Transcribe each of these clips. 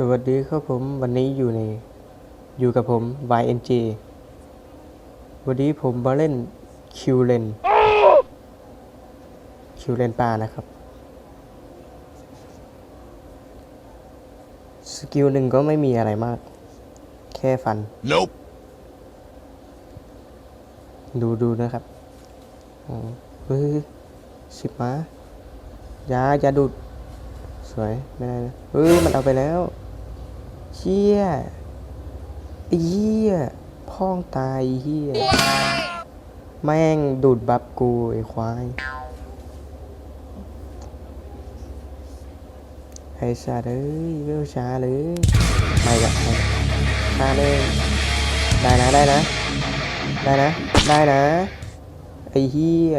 สวัสดีครับผมวันนี้อยู่ในอยู่กับผม YNJ วันนี้ผมมาเล่นคิวเลนคิวเลนปลานะครับ สกิลหนึ่งก็ไม่มีอะไรมาก แค่ฟัน Nope. ดูดูนะครับอ๋อเฮ้ยสิบม้ายาอย่าดูดสวย ไม่ได้นะเฮ้ยมันเอาไปแล้ว เชี่ยเหี้ยพ่องตายเหี้ยแม่งดูดบับกูไอ้ควายไอ้สัตว์เอ้ยเวลช้าเลยไม่กับไม่ช้าเลยได้นะได้นะได้นะได้นะไอ้เหี้ย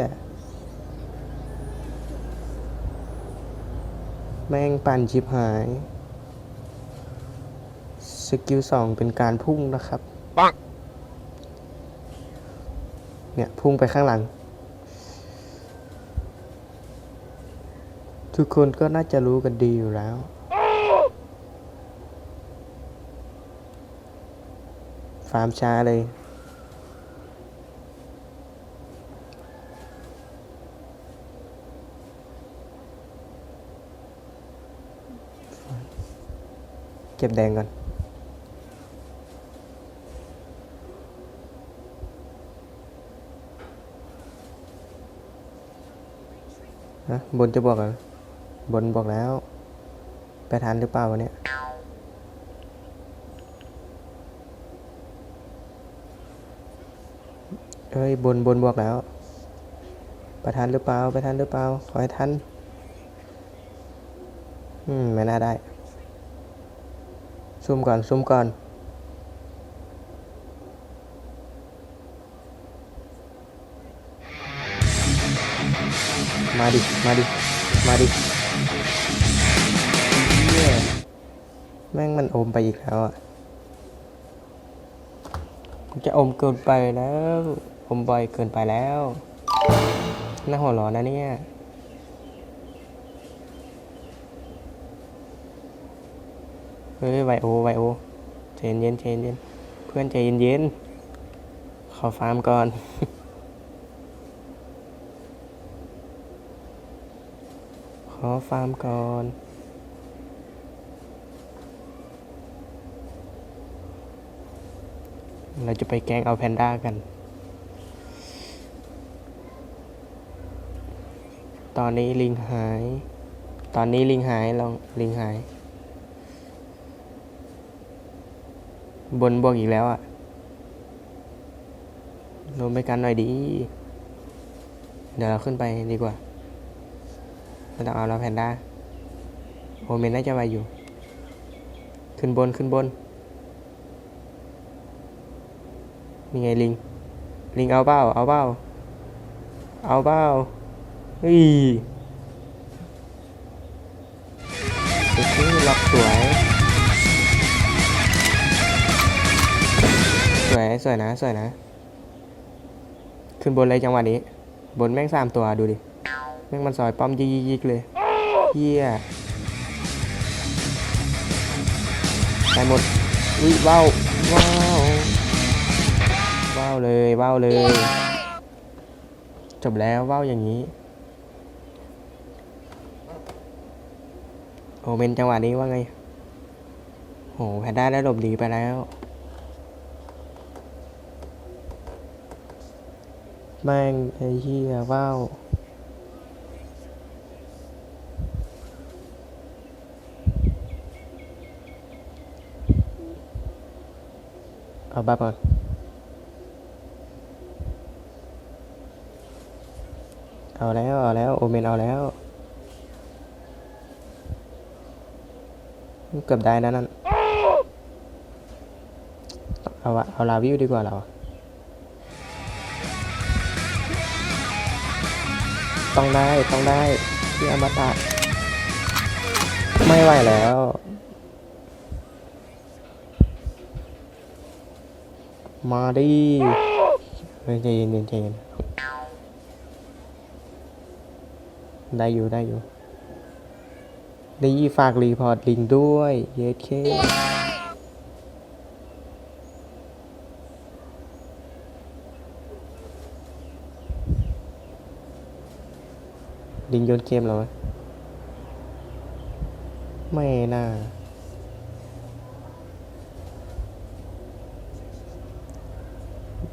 แม่งปั่นชิบหาย สกิลสองเป็นการพุ่งนะครับ Bonk. เนี่ยพุ่งไปข้างหลัง ทุกคนก็น่าจะรู้กันดีอยู่แล้ว ฟาร์มช้าเลยเก็บแดงก่อน ฮะบนจะบอกเหรอบนบอกแล้ว ไปทันหรือเปล่าวะเนี่ยเอ้ยบนบนบอกแล้วไปทันหรือเปล่าไปทันหรือเปล่าขอให้ทันอืมไม่น่าได้ซูมก่อนซูมก่อน มาดิ มาดิ มาดิแม่งมันอมไปอีกแล้วอะจะอมเกินไปแล้ว อมบ่อยเกินไปแล้วน่าหัวร้อนนะเนี่ยเฮ้ยไวโอไวโอใจเย็นๆใจเย็นเพื่อนใจเย็นๆขอฟาร์มก่อน ขอ ฟาร์มก่อนเราจะไปแกงเอาแพนด้ากัน ตอนนี้ลิงหาย ตอนนี้ลิงหายลองลิงหาย บนบวกอีกแล้วอะ่ะลงไปกันหน่อยดี เดี๋ยวเราขึ้นไปดีกว่า ไม่ต้องเอาแล้วแพนด้าโอเมนน่าจะไวอยู่ ขึ้นบนขึ้นบนมีไงลิง ลิงเอาเบ้า เอาเบ้า เอาเบ้าเฮ้ยโอเคล็อกสวย สวย สวยนะ สวยนะ ขึ้นบนเลยจังหวะนี้ บนแม่งสามตัวดูดิ แม่งมันซอยป้อมยิกยิกเลยเฮียตายหมดวิว้าวว้าวว้าวเลยว้าวเลย จบแล้วว้าวอย่างนี้ โอเมนจังหวะนี้ว่าไงโหแพนด้าได้หลบหลีไปแล้วแม่งไอ้เหี้ยว้าว เอาบัฟก่อนเอาแล้ว เอาแล้ว โอเมนเอาแล้ว เกือบได้นะนั่น เอาวะเอาลาวิวดีกว่าเรา ต้องได้ ต้องได้ที่อมตะไม่ไหวแล้ว มาดิเฮ้ยใจเย็นๆใจเย็นได้อยู่ได้อยู่นี่ฝากรีพอร์ตลิงด้วย เยสเคลิงโยนเกมเหรอไม่น่า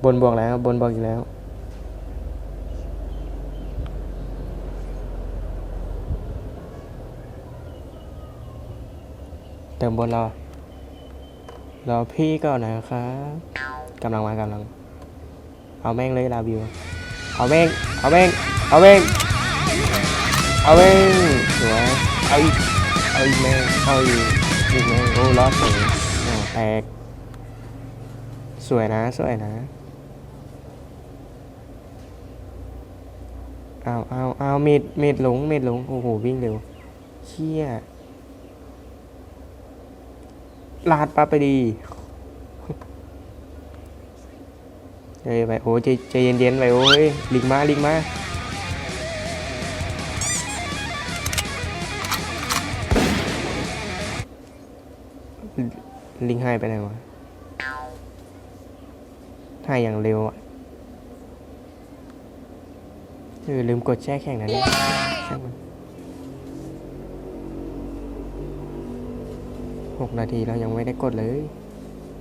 บนบวกแล้วบนบวกอีกแล้ว เติมบนรอรอพี่ก่อนนะครับกำลังมากำลัง เอาแม่งเลยลาวิว เอาแม่ง เอาแม่ง เอาแม่ง เอาแม่งสวยเอาอีก เอาอีกแม่ง เอาอีกอีกแม่งโอ้รอดเลยแตก สวยนะ สวยนะ เอาเอาเอาเม็ดเม็ดหลงเม็ดหลง โอ้โห วิ่งเร็วเชี่ยลาดปาไปดีเฮ้ยไปโอ้ใจใจเย็นๆไปโอ้ยลิงมาลิงมาลิงหายไปไหนวะหายอย่างเร็วอะ เออลืมกดแช่แข่งนะเนี่ยช่างมันหกนาทีแล้วยังไม่ได้กดเลย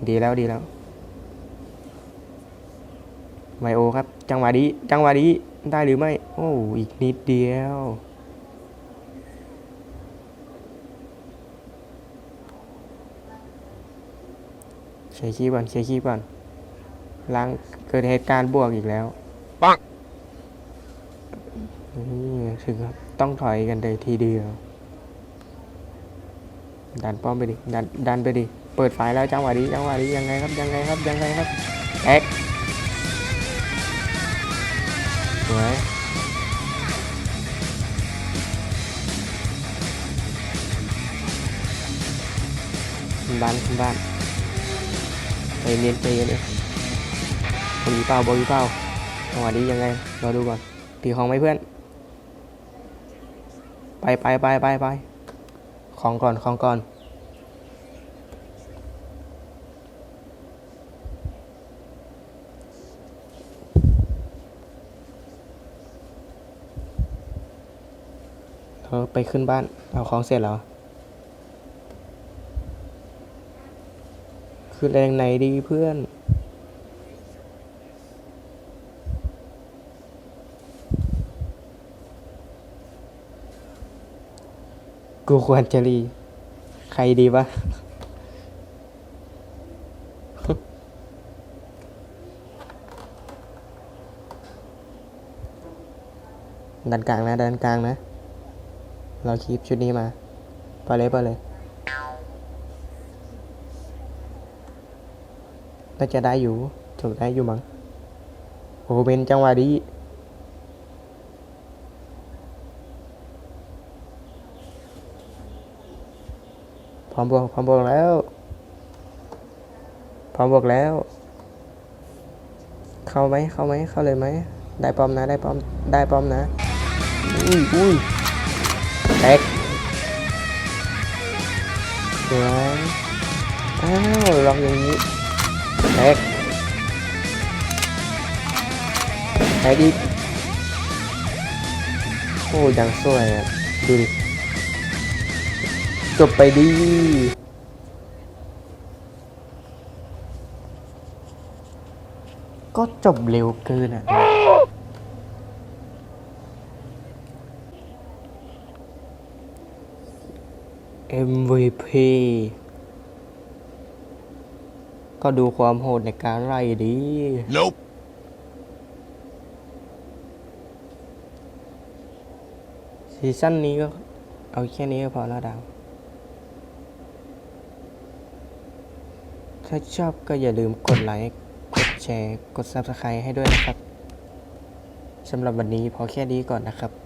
ดีแล้วดีแล้วไมโอครับ จังหวะดีจังหวะดีได้หรือไม่ โอ้อีกนิดเดียวเช็คคีย์ก่อนเช็คคีย์ก่อนล้างเกิดเหตุการณ์บวกอีกแล้วปัง นี่ถึงครับต้องถอยกันเลยทีเดียว ดันป้อมไปดิดันดันไปดิเปิดไฟแล้วจังหวะนี้จังหวะนี้ยังไงครับยังไงครับยังไงครับแอ็กสวยบ้านขึ้นบ้านใจเย็นใจเย็นเองบอลเปล่าบอลเปล่าจังหวะนี้ยังไงรอดูก่อนตีของไหมเพื่อน ไปไปไปไปไปของก่อนของก่อนเออไปขึ้นบ้าน เอาของเสร็จแล้ว คือแรงไหนดีเพื่อน กูควรจะรี ใครดีวะ ดันกลางนะ ดันกลางนะ เราคีปชุดนี้มา ไปเลยไปเลย น่าจะได้อยู่จบได้อยู่มั้งโอ้เป็นจังหวะดี พร้อมบวกพร้อมบวกแล้ว พร้อมบวกแล้ว เข้าไหมเข้าไหมเข้าเลยไหมได้ปอมนะได้ปอมได้ปอมนะอุ้ยอุ้ยแตกสวยอ้าวลองอย่างนี้แตกแตกอีกโอ้ยังสวยอะดูดิ จบไปดีก็จบเร็วเกินอะ MVP ก็ดูความโหดในการไล่ดี Nope. ซีซั่นนี้ก็เอาแค่นี้ก็พอแล้วดาว ถ้าชอบก็อย่าลืมกดไลค์ กดแชร์ กด Subscribe ให้ด้วยนะครับ สำหรับวันนี้พอแค่นี้ก่อนนะครับ